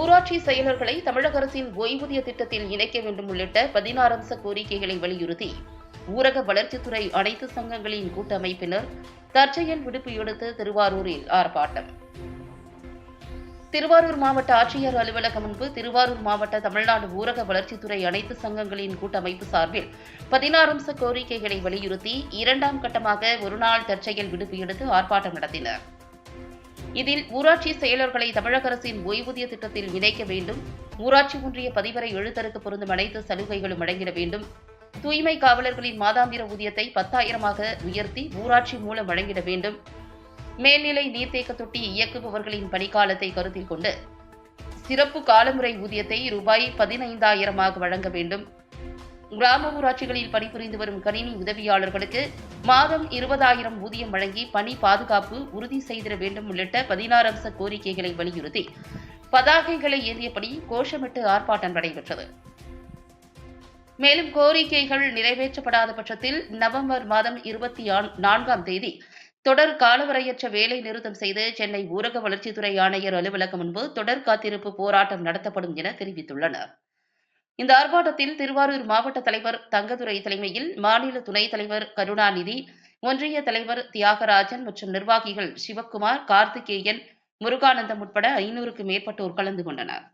ஊராட்சி செயலர்களை தமிழக அரசின் ஓய்வூதிய திட்டத்தில் இணைக்க வேண்டும் உள்ளிட்ட பதினாறு அம்ச கோரிக்கைகளை வலியுறுத்தி ஊரக வளர்ச்சித்துறை அனைத்து சங்கங்களின் கூட்டமைப்பினர் தற்செயல் விடுப்பு எடுத்து திருவாரூரில் ஆர்ப்பாட்டம். திருவாரூர் மாவட்ட ஆட்சியர் அலுவலகம் முன்பு திருவாரூர் மாவட்ட தமிழ்நாடு ஊரக வளர்ச்சித்துறை அனைத்து சங்கங்களின் கூட்டமைப்பு சார்பில் பதினாறு அம்ச கோரிக்கைகளை வலியுறுத்தி இரண்டாம் கட்டமாக ஒருநாள் தற்செயல் விடுப்பு எடுத்து ஆர்ப்பாட்டம் நடத்தினர். இதில் ஊராட்சி செயலர்களை தமிழக அரசின் ஓய்வூதிய திட்டத்தில் இணைக்க வேண்டும். ஊராட்சி ஒன்றிய பதிவரை எழுத்தருக்கு பொருந்தும் அனைத்து சலுகைகளும் அடங்கிட வேண்டும். தூய்மை காவலர்களின் மாதாந்திர ஊதியத்தை பத்தாயிரமாக உயர்த்தி ஊராட்சி மூலம் வழங்கிட வேண்டும். மேல்நிலை நீர்த்தேக்க தொட்டி இயக்குபவர்களின் பணிக்காலத்தை கருத்தில் கொண்டு சிறப்பு காலமுறை ஊதியத்தை ரூபாய் பதினைந்தாயிரமாக வழங்க வேண்டும். கிராம ஊராட்சிகளில் பணிபுரிந்து வரும் கணினி உதவியாளர்களுக்கு மாதம் இருபதாயிரம் ஊதியம் வழங்கி பணி பாதுகாப்பு உறுதி செய்திட வேண்டும் உள்ளிட்ட பதினாறு அம்ச கோரிக்கைகளை வலியுறுத்தி பதாகைகளை ஏந்தியபடி கோஷமிட்டு ஆர்ப்பாட்டம் நடைபெற்றது. மேலும் கோரிக்கைகள் நிறைவேற்றப்படாத பட்சத்தில் நவம்பர் மாதம் இருபத்தி நான்காம் தேதி தொடர் காலவரையற்ற வேலை நிறுத்தம் செய்து சென்னை ஊரக வளர்ச்சித்துறை ஆணையர் அலுவலகம் முன்பு தொடர் காத்திருப்பு போராட்டம் நடத்தப்படும் என தெரிவித்துள்ளனர். இந்த ஆர்ப்பாட்டத்தில் திருவாரூர் மாவட்ட தலைவர் தங்கதுரை தலைமையில் மாநில துணைத் தலைவர் கருணாநிதி ஒன்றிய தலைவர் தியாகராஜன் மற்றும் நிர்வாகிகள் சிவக்குமார் கார்த்திகேயன் முருகானந்தம் உட்பட ஐநூறுக்கும் மேற்பட்டோர் கலந்து கொண்டனர்.